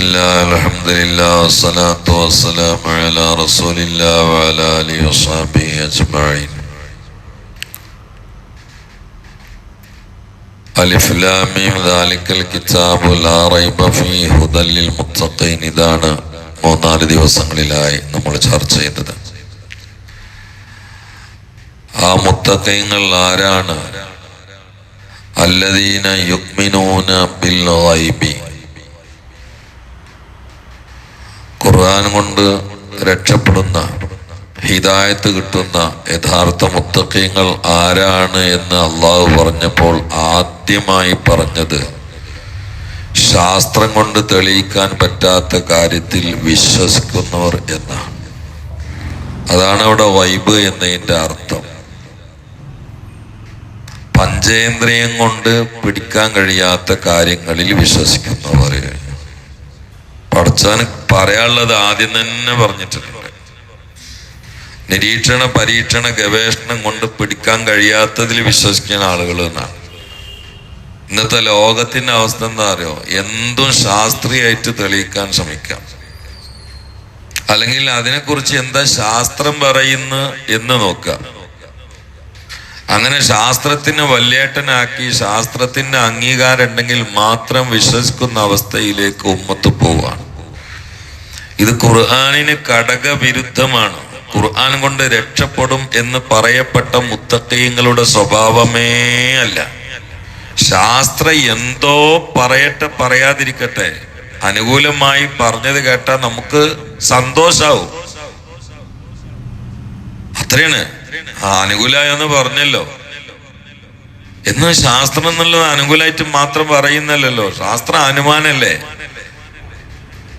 الله الحمد لله والصلاة والسلام على رسول الله وعلى آله وصحبه أجمعين ألف لام ميم ذلك الكتاب لا ريب فيه هدى للمتقين ഇതാണ് മൂന്നാല് ദിവസങ്ങളിലായി നമ്മൾ ചർച്ച ചെയ്തത് ആ മുത്തക്കയങ്ങൾ ആരാണ് അല്ലദീന യുക്മിനൂന ബിൽ ഗൈബി ഖുർആൻ കൊണ്ട് രക്ഷപ്പെടുന്ന ഹിദായത്ത് കിട്ടുന്ന യഥാർത്ഥ മുത്തഖീങ്ങൾ ആരാണ് എന്ന് അള്ളാഹു പറഞ്ഞപ്പോൾ ആദ്യമായി പറഞ്ഞത് ശാസ്ത്രം കൊണ്ട് തെളിയിക്കാൻ പറ്റാത്ത കാര്യത്തിൽ വിശ്വസിക്കുന്നവർ എന്നാണ്. അതാണ് അവിടെ വൈബ് എന്നതിന്റെ അർത്ഥം. പഞ്ചേന്ദ്രിയം കൊണ്ട് പിടിക്കാൻ കഴിയാത്ത കാര്യങ്ങളിൽ വിശ്വസിക്കുന്നവർ. പഠിച്ചാൻ പറയാനുള്ളത് ആദ്യം തന്നെ പറഞ്ഞിട്ടുണ്ട്. നിരീക്ഷണ പരീക്ഷണ ഗവേഷണം കൊണ്ട് പിടിക്കാൻ കഴിയാത്തതിൽ വിശ്വസിക്കുന്ന ആളുകൾ എന്നാണ്. ഇന്നത്തെ ലോകത്തിന്റെ അവസ്ഥ എന്താ അറിയോ? എന്തും ശാസ്ത്രീയമായിട്ട് തെളിയിക്കാൻ ശ്രമിക്കാം. അല്ലെങ്കിൽ അതിനെക്കുറിച്ച് എന്താ ശാസ്ത്രം പറയുന്നു എന്ന് നോക്കാം. അങ്ങനെ ശാസ്ത്രത്തിന് വല്യേട്ടനാക്കി ശാസ്ത്രത്തിന്റെ അംഗീകാരം ഉണ്ടെങ്കിൽ മാത്രം വിശ്വസിക്കുന്ന അവസ്ഥയിലേക്ക് ഉമ്മത്ത് പോവാണ്. ഇത് ഖുർആാനിന് ഘടകവിരുദ്ധമാണ് ഖുർആൻ കൊണ്ട് രക്ഷപ്പെടും എന്ന് പറയപ്പെട്ട മുത്തക്കീങ്ങളുടെ സ്വഭാവമേ അല്ല. ശാസ്ത്ര എന്തോ പറയട്ടെ പറയാതിരിക്കട്ടെ. അനുകൂലമായി പറഞ്ഞത് കേട്ടാൽ നമുക്ക് സന്തോഷാവും. അത്രയാണ്. ആ അനുകൂലമായെന്ന് പറഞ്ഞല്ലോ. എന്ന് ശാസ്ത്രം എന്നുള്ളത് അനുകൂലായിട്ട് മാത്രം പറയുന്നല്ലോ ശാസ്ത്ര അനുമാനല്ലേ?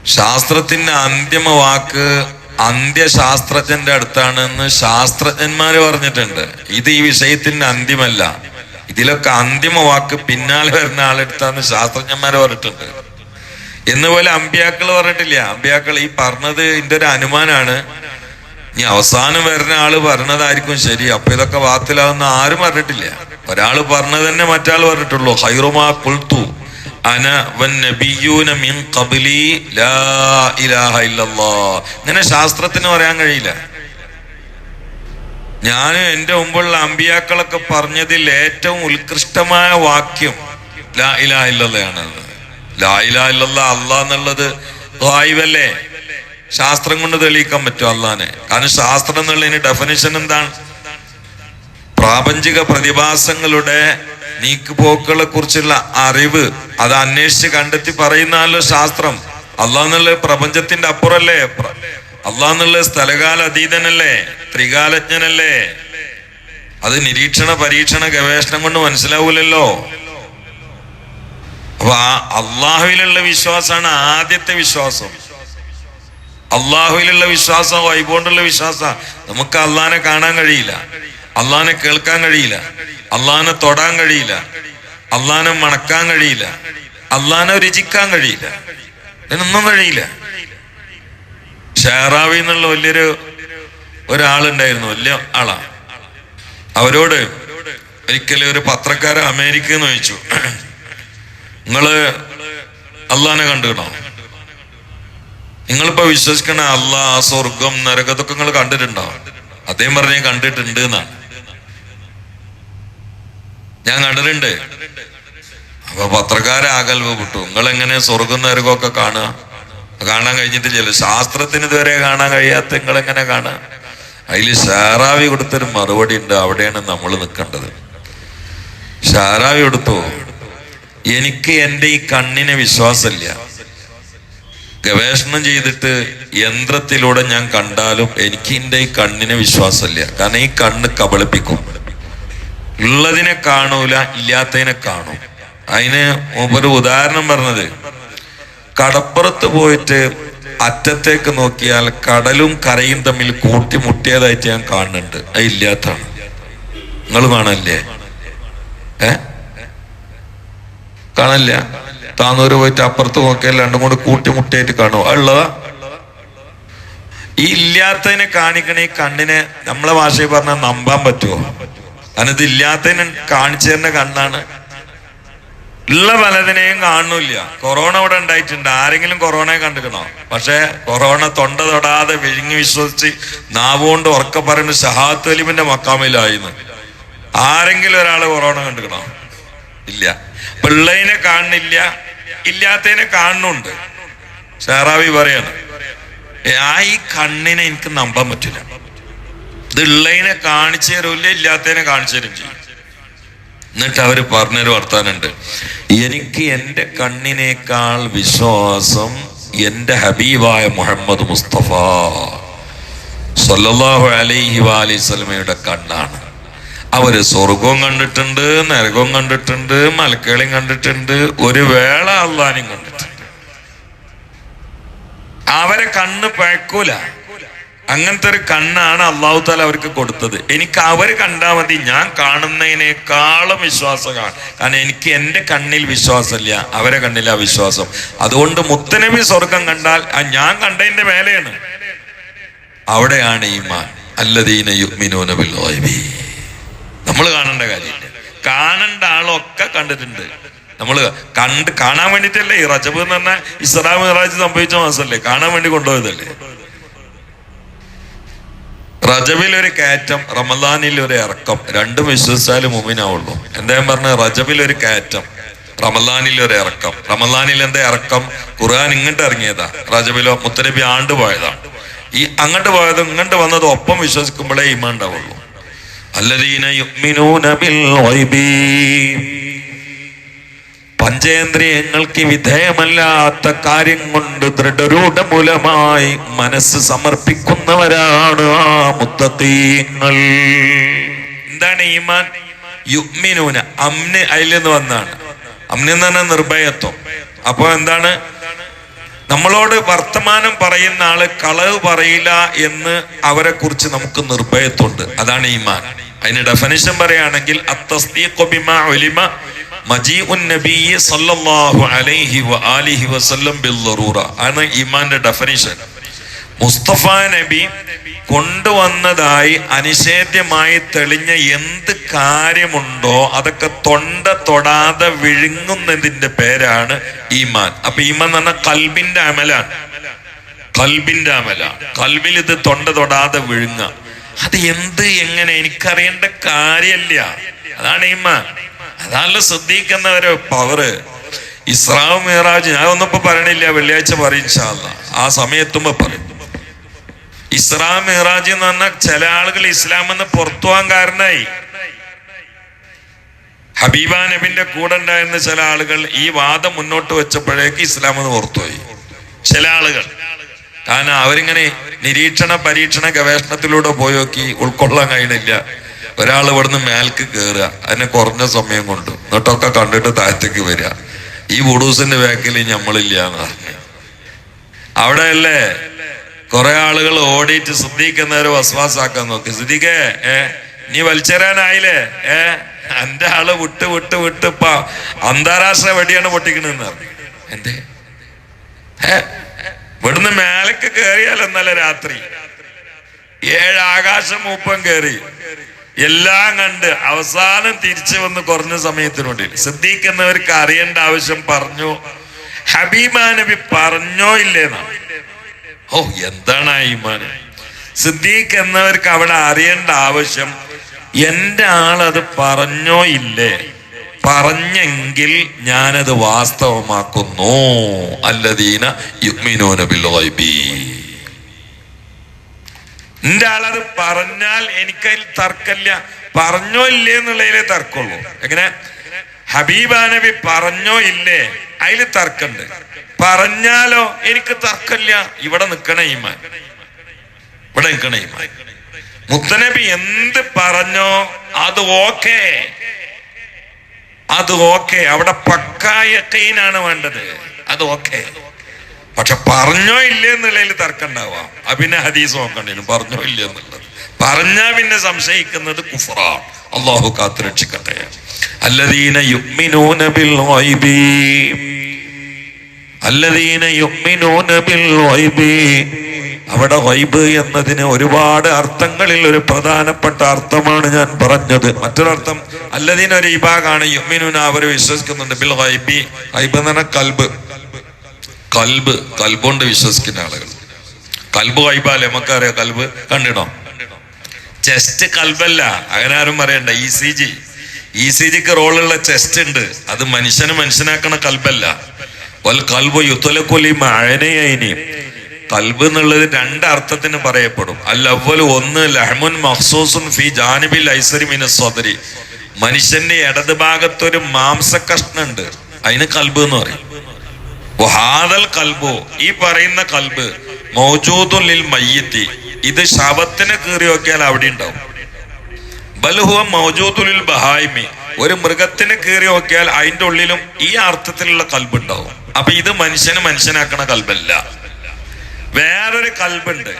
ശാസ്ത്രത്തിന്റെ അന്തിമ വാക്ക് അന്ത്യശാസ്ത്രജ്ഞന്റെ അടുത്താണെന്ന് ശാസ്ത്രജ്ഞന്മാര് പറഞ്ഞിട്ടുണ്ട്. ഇത് ഈ വിഷയത്തിന്റെ അന്തിമല്ല. ഇതിലൊക്കെ അന്തിമ വാക്ക് പിന്നാലെ വരുന്ന ആളെടുത്താന്ന് ശാസ്ത്രജ്ഞന്മാര് പറഞ്ഞിട്ടുണ്ട്. എന്നുപോലെ അമ്പ്യാക്കൾ പറഞ്ഞിട്ടില്ല. അമ്പ്യാക്കൾ ഈ പറഞ്ഞത് ഇതിന്റെ ഒരു അനുമാനാണ്. ഇനി അവസാനം വരുന്ന ആൾ പറഞ്ഞതായിരിക്കും ശരി. അപ്പൊ ഇതൊക്കെ വാത്തിലാവുന്ന ആരും പറഞ്ഞിട്ടില്ല. ഒരാൾ പറഞ്ഞത് തന്നെ മറ്റാൾ പറഞ്ഞിട്ടുള്ളൂ. ഹൈറുമാ കുൽത്തു ഇങ്ങനെ ശാസ്ത്രത്തിന് പറയാൻ കഴിയില്ല. ഞാൻ എന്റെ മുമ്പുള്ള അമ്പിയാക്കളൊക്കെ പറഞ്ഞതിൽ ഏറ്റവും ഉത്കൃഷ്ടമായ വാക്യം ലാ ഇലാ ഇല്ലല്ലയാണ്. ലാ ഇലാ ഇല്ലല്ല അല്ലാ എന്നുള്ളത് വായുവല്ലേ ശാസ്ത്രം കൊണ്ട് തെളിയിക്കാൻ പറ്റും അള്ളാനെ കാരണം ശാസ്ത്രം എന്നുള്ളതിന് ഡെഫിനിഷൻ എന്താണ്? പ്രാപഞ്ചിക പ്രതിഭാസങ്ങളുടെ നീക്കുപോക്കുകളെ കുറിച്ചുള്ള അറിവ് അത് അന്വേഷിച്ച് കണ്ടെത്തി പറയുന്നല്ലോ ശാസ്ത്രം. അള്ളാന്നുള്ള പ്രപഞ്ചത്തിന്റെ അപ്പുറല്ലേ? അള്ളാന്നുള്ള സ്ഥലകാല അതീതനല്ലേ? ത്രികാലജ്ഞനല്ലേ? അത് നിരീക്ഷണ പരീക്ഷണ ഗവേഷണം കൊണ്ട് മനസ്സിലാവൂലല്ലോ. അപ്പൊ ആ അള്ളാഹുവിലുള്ള വിശ്വാസമാണ് ആദ്യത്തെ വിശ്വാസം. അള്ളാഹുവിലുള്ള വിശ്വാസം വൈബോണ്ടുള്ള വിശ്വാസം. നമുക്ക് അള്ളഹാനെ കാണാൻ കഴിയില്ല. അള്ളാനെ കേൾക്കാൻ കഴിയില്ല. അള്ളഹാനെ തൊടാൻ കഴിയില്ല. അള്ളഹാനെ മണക്കാൻ കഴിയില്ല. അള്ളഹാനെ രുചിക്കാൻ കഴിയില്ല. അതിനൊന്നും കഴിയില്ല. ഷെഹറാവി എന്നുള്ള വലിയൊരു ഒരാളുണ്ടായിരുന്നു. വലിയ ആളാ. അവരോട് ഒരിക്കലും ഒരു പത്രക്കാരൻ അമേരിക്ക എന്ന് ചോദിച്ചു. നിങ്ങൾ അള്ളഹാനെ കണ്ടുകണോ നിങ്ങളിപ്പോ വിശ്വസിക്കണ അള്ളാഹ് സ്വർഗം നരകതൊക്കെ നിങ്ങൾ കണ്ടിട്ടുണ്ടോ? അദ്ദേഹം പറഞ്ഞ കണ്ടിട്ടുണ്ട് എന്നാണ്. ഞാൻ കണ്ടിട്ടുണ്ട്. അപ്പൊ പത്രക്കാരെ ആകൽവ് വിട്ടു നിങ്ങൾ എങ്ങനെ സ്വർഗം നരകമൊക്കെ കാണുക? കാണാൻ കഴിഞ്ഞിട്ടില്ലല്ലോ. ശാസ്ത്രത്തിന് ഇതുവരെ കാണാൻ കഴിയാത്ത നിങ്ങൾ എങ്ങനെ കാണുക? അതിൽ ഷാറാവി കൊടുത്തൊരു മറുപടി ഉണ്ട്. അവിടെയാണ് നമ്മൾ നിൽക്കേണ്ടത്. ഷാറാവി കൊടുത്തു എനിക്ക് എന്റെ ഈ കണ്ണിന് വിശ്വാസമില്ല. ഗവേഷണം ചെയ്തിട്ട് യന്ത്രത്തിലൂടെ ഞാൻ കണ്ടാലും എനിക്ക് എന്റെ ഈ കണ്ണിന് വിശ്വാസമില്ല. കാരണം ഈ കണ്ണ് കബളിപ്പിക്കും. ഉള്ളതിനെ കാണൂല ഇല്ലാത്തതിനെ കാണും. അതിന് ഒരു ഉദാഹരണം പറഞ്ഞത്. കടപ്പുറത്ത് പോയിട്ട് അറ്റത്തേക്ക് നോക്കിയാൽ കടലും കരയും തമ്മിൽ കൂട്ടിമുട്ടിയതായിട്ട് ഞാൻ കാണുന്നുണ്ട്. അത് ഇല്ലാത്താണ് നിങ്ങൾ കാണല്ലേ? ഏ? കാണല്ല? താന്നൂര് പോയിട്ട് അപ്പുറത്ത് നോക്കിയാൽ രണ്ടും കൂടെ കൂട്ടിമുട്ടിയായിട്ട് കാണുമോ ഉള്ളതാ? ഈ ഇല്ലാത്തതിനെ കാണിക്കണ ഈ കണ്ണിനെ നമ്മളെ ഭാഷയിൽ പറഞ്ഞാൽ നമ്പാൻ പറ്റുമോ കാരണം ഇത് ഇല്ലാത്തതിനെ കാണിച്ചു കണ്ണാണ്. ഉള്ള പലതിനെയും കാണുന്നില്ല. കൊറോണ ഇവിടെ ഉണ്ടായിട്ടുണ്ട്. ആരെങ്കിലും കൊറോണയെ കണ്ടുക്കണോ പക്ഷെ കൊറോണ തൊണ്ട തൊടാതെ വിഴുങ്ങി വിശ്വസിച്ച് നാവുകൊണ്ട് ഉറക്ക പറയുന്ന ഷഹാത്ത് അലിമിന്റെ മക്കാമിലായിരുന്നു. ആരെങ്കിലും ഒരാൾ കൊറോണ കണ്ടുക്കണോ ഇല്ല. പിള്ളേനെ കാണുന്നില്ല. ഇല്ലാത്തതിനെ കാണുന്നുണ്ട്. ഷെറാവി പറയാണ് ആ ഈ കണ്ണിനെ എനിക്ക് നമ്പാൻ പറ്റില്ല. ഇത് ഉള്ളതിനെ കാണിച്ചു തരൂല്ല ഇല്ലാത്തതിനെ കാണിച്ചു തരും ചെയ്യും. എന്നിട്ട് അവർ പറഞ്ഞൊരു വർത്താനുണ്ട് എനിക്ക് എന്റെ കണ്ണിനേക്കാൾ വിശ്വാസം എന്റെ ഹബീബായ മുഹമ്മദ് മുസ്തഫ സല്ലല്ലാഹു അലൈഹി വാലി സ്വലമയുടെ കണ്ണാണ്. അവർ സ്വർഗവും കണ്ടിട്ടുണ്ട് നരകവും കണ്ടിട്ടുണ്ട് മലക്കേളിയും കണ്ടിട്ടുണ്ട് ഒരു വേള അള്ളാനും കണ്ടിട്ടുണ്ട്. അവരെ കണ്ണ് പഴക്കൂല. അങ്ങനത്തെ ഒരു കണ്ണാണ് അള്ളാഹു താല അവർക്ക് കൊടുത്തത്. എനിക്ക് അവർ കണ്ടാ മതി ഞാൻ കാണുന്നതിനേക്കാളും വിശ്വാസം കാണും കാരണം എനിക്ക് എന്റെ കണ്ണിൽ വിശ്വാസമില്ല അവരെ കണ്ണിലാ വിശ്വാസം. അതുകൊണ്ട് മുത്തനബി സ്വർഗം കണ്ടാൽ ആ ഞാൻ കണ്ടതിന്റെ മേലെയാണ്. അവിടെയാണ് ഈമാൻ. അല്ലദീന യുഗ്മിനൂന ബിൽ ഗൈബി. നമ്മൾ കാണേണ്ട കാര്യം. കാണേണ്ട ആളൊക്കെ കണ്ടിട്ടുണ്ട്. നമ്മൾ കണ്ട് കാണാൻ വേണ്ടിട്ടല്ലേ ഈ റജബ് എന്ന് പറഞ്ഞാൽ ഇസ്ലാം സംഭവിച്ച മാസമല്ലേ? കാണാൻ വേണ്ടി കൊണ്ടുപോയതല്ലേ? റജബിൽ ഒരു കയറ്റം റമദാനിൽ ഒരു ഇറക്കം. രണ്ടും വിശ്വസിച്ചാലും മുമ്പിനാവുള്ളൂ എന്തായാലും പറഞ്ഞ? റജബിൽ ഒരു കയറ്റം റമദാനിൽ ഒരു ഇറക്കം. റമദാനിൽ എന്താ ഇറക്കം? ഖുർആൻ ഇങ്ങോട്ട് ഇറങ്ങിയതാ. റജബിലോ മുത്തനബി ആണ്ട് പോയതാ. ഈ അങ്ങോട്ട് പോയതും ഇങ്ങോട്ട് വന്നതും ഒപ്പം വിശ്വസിക്കുമ്പോഴേ ഇമ ഉണ്ടാവുള്ളൂ. അല്ലദീന യുഅ്മിനൂന ബിൽ പഞ്ചേന്ദ്രിയങ്ങൾക്ക് വിധേയമല്ലാത്ത കാര്യം കൊണ്ട് ദൃഢരൂഢമൂലമായി മനസ്സ് സമർപ്പിക്കുന്നവരാണ് ആ മുത്തീങ്ങൾ എന്താണ് ഈമാൻ? യുഗ്മിനൂന അമ്ന് അതിൽ നിന്ന് വന്നാണ്. അമ്ന് എന്ന് നിർഭയത്വം. അപ്പൊ എന്താണ്? നമ്മളോട് വർത്തമാനം പറയുന്ന ആൾ കളവ് പറയില്ല എന്ന് അവരെ കുറിച്ച് നമുക്ക് നിർഭയത്വമുണ്ട്. അതാണ് ഈമാൻ. അതിന് ഡെഫിനിഷൻ പറയുകയാണെങ്കിൽ അത്തസ്ദീഖു കൊബിമ ഉലിമ ആണ് ഇമാന്റെ ഡെഫിനിഷൻ മുസ്തഫ നബി കൊണ്ടുവന്നതായി അനിഷേധ്യമായി തെളിഞ്ഞ എന്ത് കാര്യമുണ്ടോ അതൊക്കെ തൊണ്ട തൊടാതെ വിഴുങ്ങുന്നതിന്റെ പേരാണ് ഈമാൻ. അപ്പൊ ഈമാൻ എന്ന് പറഞ്ഞാൽ കൽബിന്റെ അമലാണ്. കൽബിന്റെ അമല. കൽബിൽ ഇത് തൊണ്ട തൊടാതെ വിഴുങ്ങ അത് എന്ത് എങ്ങനെ? എനിക്കറിയേണ്ട കാര്യല്ല അതാണ് ഈമാൻ. അതാണല്ലോ ശ്രദ്ധിക്കുന്നവരെ പവറ് ഇസ്രാവ് മിറാജ് ഞാൻ ഒന്നിപ്പോ പറയണില്ല വെള്ളിയാഴ്ച പറയും അല്ലാ. ആ സമയത്തുമ്പോ പറയും. ഇസ്രാ മിറാജ് എന്ന് പറഞ്ഞാൽ ചില ആളുകൾ ഇസ്ലാം എന്ന് പുറത്തു പോകാൻ കാരണമായി ഹബീബ നബിന്റെ കൂടെ ഉണ്ടായിരുന്ന ചില ആളുകൾ ഈ വാദം മുന്നോട്ട് വെച്ചപ്പോഴേക്ക് ഇസ്ലാം എന്ന് പുറത്തുപോയി ചില ആളുകൾ. കാരണം അവരിങ്ങനെ നിരീക്ഷണ പരീക്ഷണ ഗവേഷണത്തിലൂടെ പോയി നോക്കി ഉൾക്കൊള്ളാൻ കഴിയണില്ല ഒരാൾ ഇവിടുന്ന് മേൽക്ക് കയറുക അതിന് കുറഞ്ഞ സമയം കൊണ്ട്. എന്നിട്ടൊക്കെ കണ്ടിട്ട് താഴത്തേക്ക് വരിക. ഈ വുഡൂസിന്റെ ബാക്കിൽ ഞമ്മളില്ല എന്ന് പറഞ്ഞു. അവിടെയല്ലേ? കുറെ ആളുകൾ ഓടിയിട്ട് സിദ്ദീഖെന്നവരെ വസ്വാസാക്കാൻ നോക്കി. സിദ്ധിക്കേ ഏ നീ വലിച്ചേരാനായില്ലേ? ഏ എന്റെ ആൾ വിട്ട് വിട്ട് വിട്ട് ഇപ്പ അന്താരാഷ്ട്ര വെടിയാണ് പൊട്ടിക്കണെന്ന് പറഞ്ഞു. എന്തേ? ഏ ഇവിടുന്ന് മേലക്ക് ഇന്നലെ രാത്രി. ഏഴ് ആകാശം മൂപ്പം കയറി എല്ലാം കണ്ട് അവസാനം തിരിച്ചു വന്ന് കുറഞ്ഞ സമയത്തിനുള്ളിൽ സിദ്ദീഖെന്നവർക്ക് അറിയേണ്ട ആവശ്യം പറഞ്ഞു. ഹബീബാ നബി പറഞ്ഞോ ഇല്ലേന്നാ? ഓ എന്താണ് ആ ഈമാൻ സിദ്ദീഖ് എന്നവർക്ക് അവിടെ അറിയേണ്ട ആവശ്യം എന്റെ ആളത് പറഞ്ഞോ ഇല്ലേ? പറഞ്ഞെങ്കിൽ ഞാനത് വാസ്തവമാക്കുന്നു. അല്ലദീന യുഗ്മിനോനബിൽ എന്റെ ആളത് പറഞ്ഞാൽ എനിക്കതിൽ തർക്കമില്ല. പറഞ്ഞോ ഇല്ലേ എന്നുള്ളതിലേ തർക്കമുള്ളൂ. എങ്ങനെ? ഹബീബ നബി പറഞ്ഞോ ഇല്ലേ? അതിൽ തർക്കമുണ്ട്. പറഞ്ഞാലോ എനിക്ക് തർക്കമില്ല. ഇവിടെ നിക്കണ ഈമാൻ. ഇവിടെ നിക്കണ ഈമാൻ. മുത്തനബി എന്ത് പറഞ്ഞോ അത് ഓക്കെ. അത് ഓക്കെ. അവിടെ പക്കായ കൈനാണ് വേണ്ടത്. അത് ഓക്കെ. പക്ഷെ പറഞ്ഞോ ഇല്ലേ എന്നുള്ളതിൽ തർക്കം ഉണ്ടാവാം അത് പിന്നെ ഹദീസ് നോക്കണ്ടേനും പറഞ്ഞോ ഇല്ലേ എന്നുള്ളത്. പറഞ്ഞാ പിന്നെ സംശയിക്കുന്നത് കുഫറാണ്. അള്ളാഹു കാത്തുരക്ഷിക്കട്ടെ അല്ലദീന ബിൽ അല്ലദീന ബിൽ അവിടെ വൈബ് എന്നതിന് ഒരുപാട് അർത്ഥങ്ങളിൽ ഒരു പ്രധാനപ്പെട്ട അർത്ഥമാണ് ഞാൻ പറഞ്ഞത്. മറ്റൊരർത്ഥം അല്ലതിന് ഒരു ഇബാഗാണ് യുമിനുന അവർ വിശ്വസിക്കുന്നുണ്ട് ബിൽ വൈബി വൈബ് എന്ന് പറഞ്ഞാൽ കൽബ്. കൽബ് കൽബുണ്ട് വിശ്വസിക്കുന്ന ആളുകൾ. കൽബ് വൈബാലേ നമുക്കറിയാം കൽബ് കണ്ടിടോ ചെസ്റ്റ് കൽബല്ല അങ്ങനെ ആരും പറയണ്ട. E C G E C ജിക്ക് റോളുള്ള ചെസ്റ്റ് ഉണ്ട്. അത് മനുഷ്യന് മനുഷ്യനാക്കണ കൽബല്ല. വൽ കൽബ് യുത്തലക്കൊലി മഴനയനി കൽബ് എന്നുള്ളത് രണ്ട് അർത്ഥത്തിന് പറയപ്പെടും. അവൽ ഒന്ന് ലഹ്മുൻ മഹ്സൂസുൻ ഫി ജാനിബിൽ ഐസരി മിന സ്വദരി. മനുഷ്യന്റെ ഇടത് ഭാഗത്തൊരു മാംസ കഷ്ണുണ്ട് അതിന് കൽബ് എന്ന് പറയും. വഹാദൽ ഈ പറയുന്ന കൽബ് മൗജൂദുൽ ലിൽ മയ്യത്തി. ഇത് ശവത്തിന് കീറി നോക്കിയാൽ അവിടെ ഉണ്ടാവും. ബൽഹുവ മൗജൂദുലിൽ ബഹായ്മി. ഒരു മൃഗത്തിന് കീറി നോക്കിയാൽ അതിന്റെ ഉള്ളിലും ഈ അർത്ഥത്തിലുള്ള കൽബ് ഉണ്ടാവും. അപ്പൊ ഇത് മനുഷ്യന് മനുഷ്യനാക്കണ കൽബല്ല. വേറൊരു കൽബുണ്ട്.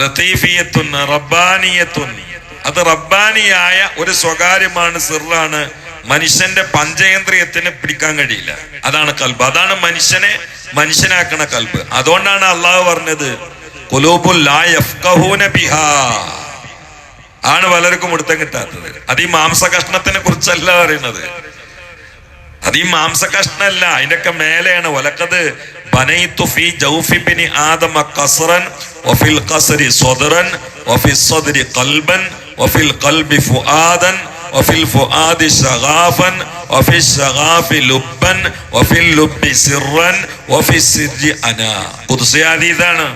ലത്തീഫിയത്തുന്ന് റബ്ബാനിയത്തുന്ന് അത് റബ്ബാനിയായ ഒരു സ്വകാര്യമാണ് സിറാണ് മനുഷ്യന്റെ പഞ്ചേന്ദ്രിയത്തിന് പിടിക്കാൻ കഴിയില്ല. അതാണ് കൽബ്. അതാണ് മനുഷ്യനെ മനുഷ്യനാക്കണ കൽബ്. അതുകൊണ്ടാണ് അള്ളാഹു പറഞ്ഞത് ആണ് പലർക്കും മുടുത്തം കിട്ടാത്തത്. അത് ഈ മാംസ കഷ്ണത്തിനെ കുറിച്ചല്ല പറയുന്നത്. അത് ഈ മാംസ മാംസകഷ്ണല്ല അതിന്റെയൊക്കെ മേലെയാണ്. ഒലക്കത് ബനൈതു ഫീ ജൗഫി ബിനി ആദമ ഖസ്റൻ വഫിൽ ഖസ്രി ഖൽബൻ വഫിൽ ഖൽബി ഫുആദൻ വഫിൽ الفؤاد شغافا وفي الشغاف لبا وفي اللب سرا وفي السر انا قدسي ഹദീസാണ്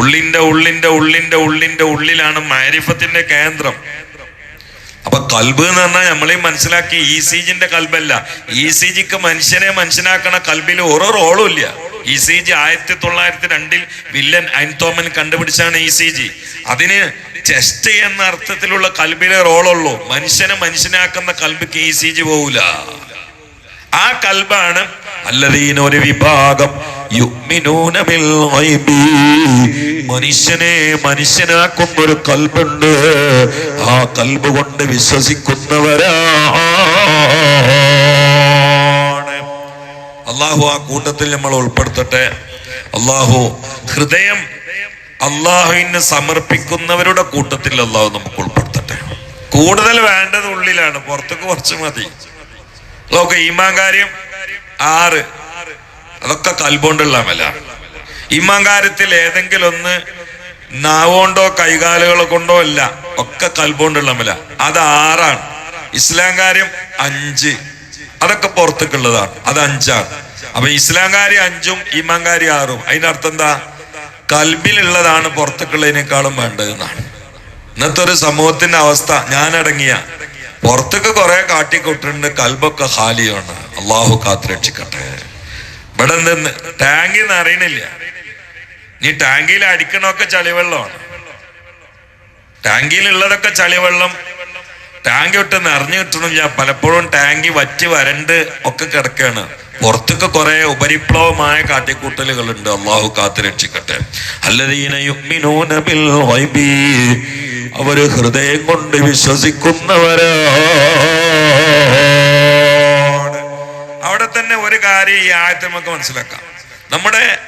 ഉള്ളിന്റെ ഉള്ളിന്റെ ഉള്ളിന്റെ ഉള്ളിന്റെ ഉള്ളിലാണ് മാരിഫത്തിന്റെ കേന്ദ്രം അപ്പൊ കൽബ് എന്ന് പറഞ്ഞാൽ നമ്മളെയും മനസ്സിലാക്കി ഇ സി ജിന്റെ കൽബല്ല. ഇ സി ജിക്ക് മനുഷ്യനെ മനസ്സിലാക്കണ കൽബിൽ ഓരോ റോളും ഇല്ല. ഇ സി ജി ആയിരത്തി തൊള്ളായിരത്തി രണ്ടിൽ വില്ലൻ അൻതോമൻ കണ്ടുപിടിച്ചാണ് ഇ സി ജി. അതിന് ചെസ്റ്റ് എന്ന അർത്ഥത്തിലുള്ള കൽബിലെ റോളുള്ളൂ. മനുഷ്യനെ മനുഷ്യനാക്കുന്ന കൽബിക്ക് ഇ സി ജി പോകൂല ആ കൽബാണ് അല്ലതീന ഒരു വിഭാഗം. മനുഷ്യനെ മനുഷ്യനാക്കുന്ന ഒരു കൽബുണ്ട് ആ കൽബ് കൊണ്ട് വിശ്വസിക്കുന്നവരാ അള്ളാഹു ആ കൂട്ടത്തിൽ നമ്മൾ ഉൾപ്പെടുത്തട്ടെ. അള്ളാഹു ഹൃദയം അള്ളാഹുവിന് സമർപ്പിക്കുന്നവരുടെ കൂട്ടത്തിൽ അള്ളാഹു നമുക്ക് ഉൾപ്പെടുത്തട്ടെ. കൂടുതൽ വേണ്ടത് ഉള്ളിലാണ്. പുറത്തേക്ക് കുറച്ച് മതി. നോക്ക് ഈമാൻ കാര്യം ആറ്. അതൊക്കെ കൽബോണ്ടുള്ള അമല. ഈമാൻ കാര്യത്തിൽ ഏതെങ്കിലും ഒന്ന് നാവോണ്ടോ കൈകാലുകളോ കൊണ്ടോ അല്ല ഒക്കെ കൽബോണ്ടുള്ള അമല. അത് ആറാണ്. ഇസ്ലാം കാര്യം അഞ്ച്. അതൊക്കെ പുറത്തേക്കുള്ളതാണ്. അത് അഞ്ചാണ്. അപ്പൊ ഇസ്ലാം കാര്യം അഞ്ചും ഈമാൻ കാര്യം ആറും. അതിന്റെ അർത്ഥം എന്താ? കൽബിലുള്ളതാണ് പുറത്തേക്കുള്ളതിനേക്കാളും വേണ്ടതെന്നാണ് ഇന്നത്തെ ഒരു സമൂഹത്തിന്റെ അവസ്ഥ ഞാനടങ്ങിയ. പുറത്തൊക്കെ കുറെ കാട്ടിക്കൊട്ടുണ്ട് കൽബൊക്കെ ഖാലിയാണ് അള്ളാഹു കാത്തുരക്ഷിക്കട്ടെ. ഇവിടെ എന്തെന്ന്? ടാങ്കിൽ നിന്ന് അറിയണില്ല. നീ ടാങ്കിൽ അടിക്കണമൊക്കെ ചളിവെള്ളമാണ്. ടാങ്കിയിലുള്ളതൊക്കെ ചളിവെള്ളം. ടാങ്കി വിട്ട് നിറഞ്ഞു കിട്ടണില്ല. പലപ്പോഴും ടാങ്കി വറ്റി വരണ്ട് ഒക്കെ കിടക്കാണ്. പുറത്തൊക്കെ കുറെ ഉപരിപ്ലവമായ കാട്ടിക്കൂട്ടലുകളുണ്ട്. അള്ളാഹു കാത്തു രക്ഷിക്കട്ടെ. അല്ലദീന യുഅ്മിനൂന ബിൽ ഗൈബി. അവർ ഹൃദയം കൊണ്ട് വിശ്വസിക്കുന്നവരാ അവിടെ തന്നെ ഒരു കാര്യം ഈ ആയത്ത് നമുക്ക് മനസ്സിലാക്കാം. നമ്മുടെ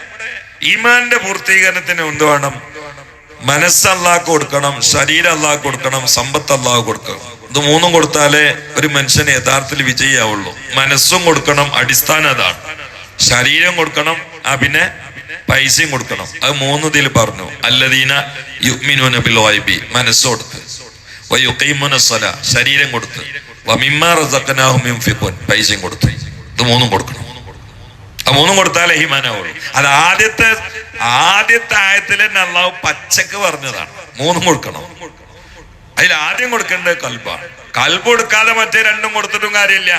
ഈമാന്റെ പൂർത്തീകരണത്തിന് എന്ത് വേണം? മനസ്സ് കൊടുക്കണം ശരീരം അള്ളാഹ് കൊടുക്കണം സമ്പത്ത് അള്ളാഹ് കൊടുക്കണം. ഇത് മൂന്നും കൊടുത്താലേ ഒരു മനുഷ്യന് യഥാർത്ഥത്തിൽ വിജയിയാവുള്ളൂ. മനസ്സും കൊടുക്കണം അടിസ്ഥാനം അതാണ്. ശരീരം കൊടുക്കണം ആ പിന്നെ പൈസയും കൊടുക്കണം. അത് മൂന്ന് ഇതിൽ പറഞ്ഞു. അല്ലദീന യുഗ്മിനൂന ബിൽ വൈബി മനസ്സ് കൊടുത്ത്. ശരീരം കൊടുത്ത്. വമിമ്മാ യുൻഫിഖൂൻ പൈസയും കൊടുത്ത്. ഇത് മൂന്നും കൊടുക്കണം. ആ മൂന്നും കൊടുത്താലേ ഹിമാനാവുള്ളൂ അത് ആദ്യത്തെ ആദ്യത്തെ ആയത്തിൽ തന്നെ അള്ളാഹു പച്ചക്ക് പറഞ്ഞതാണ്. മൂന്നും കൊടുക്കണം. അതിൽ ആദ്യം കൊടുക്കേണ്ടത് കൽബാണ് കൽബ് കൊടുക്കാതെ മറ്റേ രണ്ടും കൊടുത്തിട്ടും കാര്യമില്ല.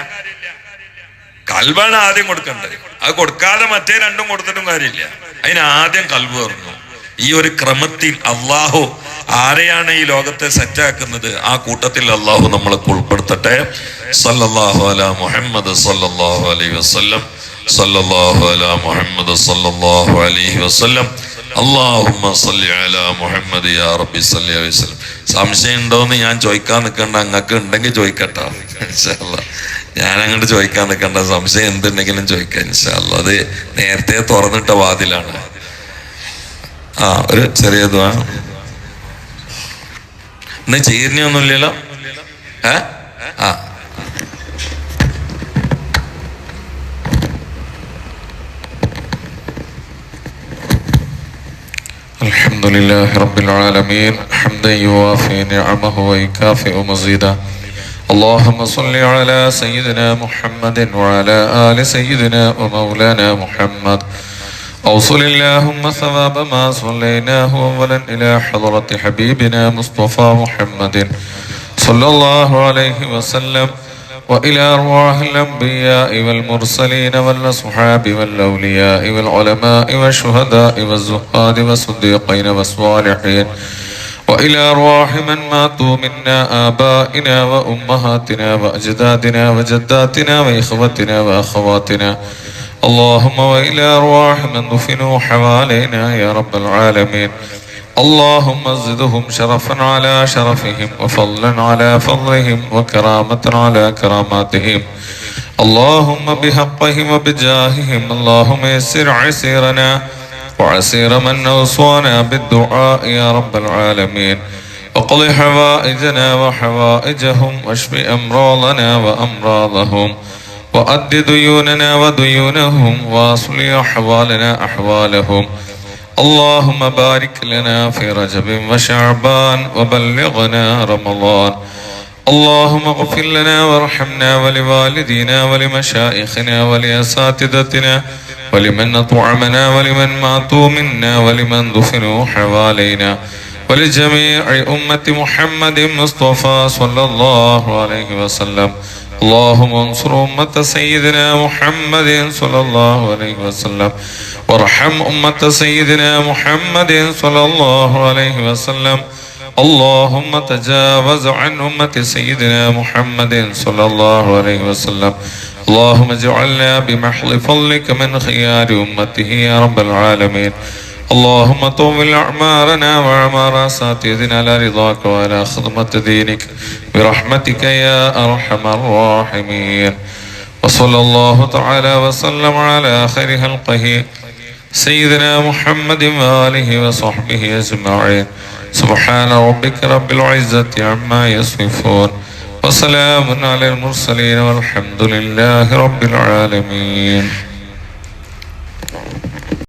കൽബാണ് ആദ്യം കൊടുക്കേണ്ടത്. അത് കൊടുക്കാതെ മറ്റേ രണ്ടും കൊടുത്തിട്ടും കാര്യമില്ല. അതിന് ആദ്യം കൽബ് പറഞ്ഞു. ഈ ഒരു ക്രമത്തിൽ അള്ളാഹു ആരെയാണ് ഈ ലോകത്തെ സെറ്റാക്കുന്നത്? ആ കൂട്ടത്തിൽ അള്ളാഹു നമ്മളെ ഉൾപ്പെടുത്തട്ടെ. സല്ലല്ലാഹു അല മുഹമ്മദ് സല്ലല്ലാഹു അലൈഹി വസല്ലം. സല്ലല്ലാഹു അല മുഹമ്മദ് സല്ലല്ലാഹു അലൈഹി വസല്ലം. അള്ളാഹുമ്മ സല്ലി അലാ മുഹമ്മദ് യാ റബ്ബി സല്ലി അലൈഹി സംശയം ഉണ്ടോന്ന് ഞാൻ ചോദിക്കാൻ നിൽക്കണ്ട. അങ്ങക്ക് ഉണ്ടെങ്കിൽ ചോദിക്കട്ടോ. ഇൻഷാ അല്ലാ. ഞാൻ അങ്ങോട്ട് ചോദിക്കാൻ നിൽക്കണ്ട. സംശയം എന്തുണ്ടെങ്കിലും ചോദിക്കാം ഇൻഷാ അല്ലാ. അത് നേരത്തെ തുറന്നിട്ട വാതിലാണ്. ആ ഒരു ചെറിയ ദ്വാ. ഇന്ന് ചീർണിയൊന്നുമില്ലല്ലോ ഏ ആ الحمد لله رب العالمين حمدا يوافي نعمه ويكافئ مزيدا اللهم صل على سيدنا محمد وعلى آل سيدنا ومولانا محمد أوصل اللهم ثواب ما صليناه أولا إلى حضرة حبيبنا مصطفى محمد صلى الله عليه وسلم وإلى أرواح الأنبياء والمرسلين والأصحاب والأولياء والعلماء والشهداء والزهاد والصديقين والصالحين وإلى أرواح من ماتوا منا آبائنا وأمهاتنا وأجدادنا وجداتنا وإخوتنا وأخواتنا. اللهم وإلى أرواح من دفنوا حوالينا يا رب العالمين. اللهم زدهم شرفا على شرفهم وفضلا على فضلهم وكرامة على كراماتهم. اللهم بحقهم وبجاههم. اللهم يسر عسيرنا وعسير من أوصانا بالدعاء يا رب العالمين. وقض حوائجنا وحوائجهم واشف أمراضنا وأمراضهم. وأد ديوننا وديونهم واصل أحوالنا أحوالهم اللهم بارك لنا في رجب وشعبان وبلغنا رمضان اللهم اغفر لنا وارحمنا ولوالدينا ولمشايخنا ولأساتذتنا ولمن أطعمنا ولمن ماتوا منا ولمن دفنوا حوالينا ولجميع أمة محمد مصطفى صلى الله عليه وسلم اللهم انصر أمة سيدنا محمد صلى الله عليه وسلم. وارحم أمة سيدنا محمد صلى الله عليه وسلم. اللهم تجاوز عن أمة سيدنا محمد صلى الله عليه وسلم. اللهم اجعلنا بمحض فضلك من خيار أمته يا رب العالمين. اللهم طول أعمارنا وأعمار أساتذتنا على رضاك وعلى خدمة دينك. برحمتك يا أرحم الراحمين. وصلى الله تعالى وسلم على خير خلقه سيدنا محمد وآله وصحبه أجمعين. سبحان ربك رب العزة عما يصفون. وسلام على المرسلين والحمد لله رب العالمين.